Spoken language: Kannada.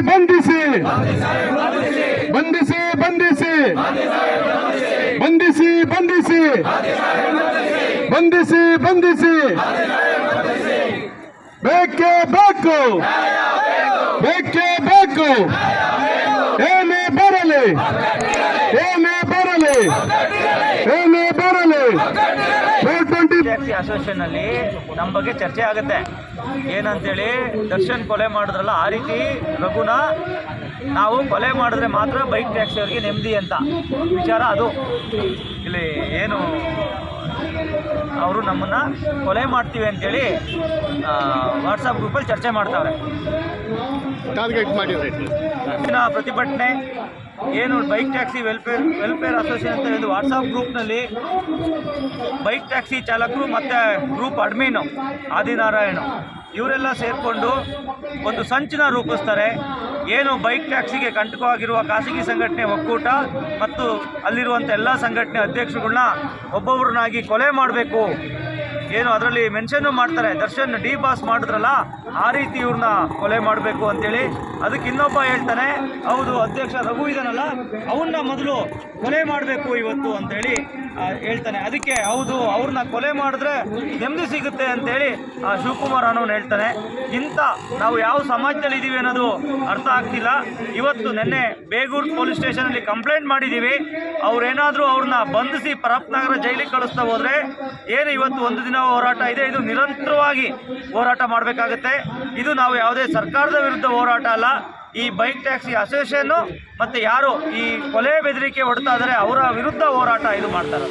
ಬಂಧಿಸಿ. ಬಂಧಿಸಿ ಬಂಧಿಸಿ. ಬಂಧಿಸಿ ಬಂಧಿಸಿ. ಬಂಧಿಸಿ ಬೇಕೇ ಬೇಕು. ಬೇಕೇ ಬೇಕು. ಏನೇ ಬರಲಿ ಏನೇ ಬರಲಿ ಏನೇ ಬರಲಿ ಫೋರ್ ಟ್ವೆಂಟಿ ಟ್ಯಾಕ್ಸಿ ಅಸೋಸಿಯೇಷನ್ ಅಲ್ಲಿ ನಮ್ಮ ಬಗ್ಗೆ ಚರ್ಚೆ ಆಗುತ್ತೆ. ಏನಂತೇಳಿ ದರ್ಶನ್ ಕೊಲೆ ಮಾಡಿದ್ರಲ್ಲ ಆ ರೀತಿ ರಘುನ ನಾವು ಕೊಲೆ ಮಾಡಿದ್ರೆ ಮಾತ್ರ ಬೈಕ್ ಟ್ಯಾಕ್ಸಿ ಅವರಿಗೆ ನೆಮ್ಮದಿ ಅಂತ. ವಿಚಾರ ಅದು. ಇಲ್ಲಿ ಏನು ಅವರು ನಮ್ಮನ್ನು ಕೊಲೆ ಮಾಡ್ತೀವಿ ಅಂತೇಳಿ ವಾಟ್ಸಪ್ ಗ್ರೂಪಲ್ಲಿ ಚರ್ಚೆ ಮಾಡ್ತಾವ್ರೆ ಪ್ರತಿಭಟನೆ ಏನು bike taxi welfare welfare association ಅಂತ ಹೇಳಿದ್ದು ವಾಟ್ಸಪ್ ಗ್ರೂಪ್ನಲ್ಲಿ ಬೈಕ್ ಟ್ಯಾಕ್ಸಿ ಚಾಲಕರು ಮತ್ತು ಗ್ರೂಪ್ ಅಡ್ಮಿನು ಆದಿನಾರಾಯಣ ಇವರೆಲ್ಲ ಸೇರಿಕೊಂಡು ಒಂದು ಸಂಚನ ರೂಪಿಸ್ತಾರೆ. ಏನು ಬೈಕ್ ಟ್ಯಾಕ್ಸಿಗೆ ಕಂಟಕವಾಗಿರುವ ಖಾಸಗಿ ಸಂಘಟನೆ ಒಕ್ಕೂಟ ಮತ್ತು ಅಲ್ಲಿರುವಂಥ ಎಲ್ಲ ಸಂಘಟನೆ ಅಧ್ಯಕ್ಷರುಗಳನ್ನ ಒಬ್ಬೊಬ್ಬರನ್ನಾಗಿ ಕೊಲೆ ಮಾಡಬೇಕು. ಏನು ಅದರಲ್ಲಿ ಮೆನ್ಷನ್ನು ಮಾಡ್ತಾರೆ. ದರ್ಶನ್ ಡಿ ಪಾಸ್ ಮಾಡಿದ್ರಲ್ಲ ಆ ರೀತಿ ಇವ್ರನ್ನ ಕೊಲೆ ಮಾಡಬೇಕು ಅಂತೇಳಿ. ಅದಕ್ಕೆ ಇನ್ನೊಬ್ಬ ಹೇಳ್ತಾನೆ ಹೌದು ಅಧ್ಯಕ್ಷ ರಘು ಇದನ್ನಲ್ಲ ಅವನ್ನ ಮೊದಲು ಕೊಲೆ ಮಾಡಬೇಕು ಇವತ್ತು ಅಂತೇಳಿ ಹೇಳ್ತಾನೆ. ಅದಕ್ಕೆ ಹೌದು ಅವ್ರನ್ನ ಕೊಲೆ ಮಾಡಿದ್ರೆ ನೆಮ್ಮದಿ ಸಿಗುತ್ತೆ ಅಂತೇಳಿ ಆ, ಶಿವಕುಮಾರ್ ಅನ್ನೋನು ಹೇಳ್ತಾನೆ. ಇಂಥ ನಾವು ಯಾವ ಸಮಾಜದಲ್ಲಿ ಇದ್ದೀವಿ ಅನ್ನೋದು ಅರ್ಥ ಆಗ್ತಿಲ್ಲ. ಇವತ್ತು ನಿನ್ನೆ ಬೇಗೂರು ಪೊಲೀಸ್ ಸ್ಟೇಷನಲ್ಲಿ ಕಂಪ್ಲೇಂಟ್ ಮಾಡಿದ್ದೀವಿ ಅವ್ರೇನಾದರೂ ಅವ್ರನ್ನ ಬಂಧಿಸಿ ಪರಪ್ನಗರ ಜೈಲಿಗೆ ಕಳಿಸ್ತಾ ಹೋದರೆ ಏನು ಇವತ್ತು ಒಂದು ದಿನ ಹೋರಾಟ ಇದೆ. ಇದು ನಿರಂತರವಾಗಿ ಹೋರಾಟ ಮಾಡಬೇಕಾಗುತ್ತೆ. ಇದು ನಾವು ಯಾವುದೇ ಸರ್ಕಾರದ ವಿರುದ್ಧ ಹೋರಾಟ ಅಲ್ಲ. ಈ ಬೈಕ್ ಟ್ಯಾಕ್ಸಿ ಅಸೋಸಿಯೇಷನ್ನು ಮತ್ತು ಯಾರು ಈ ಕೊಲೆ ಬೆದರಿಕೆ ಹೊಡ್ತಾ ಇದ್ದಾರೆ ಅವರ ವಿರುದ್ಧ ಹೋರಾಟ ಇದು ಮಾಡ್ತಾರೆ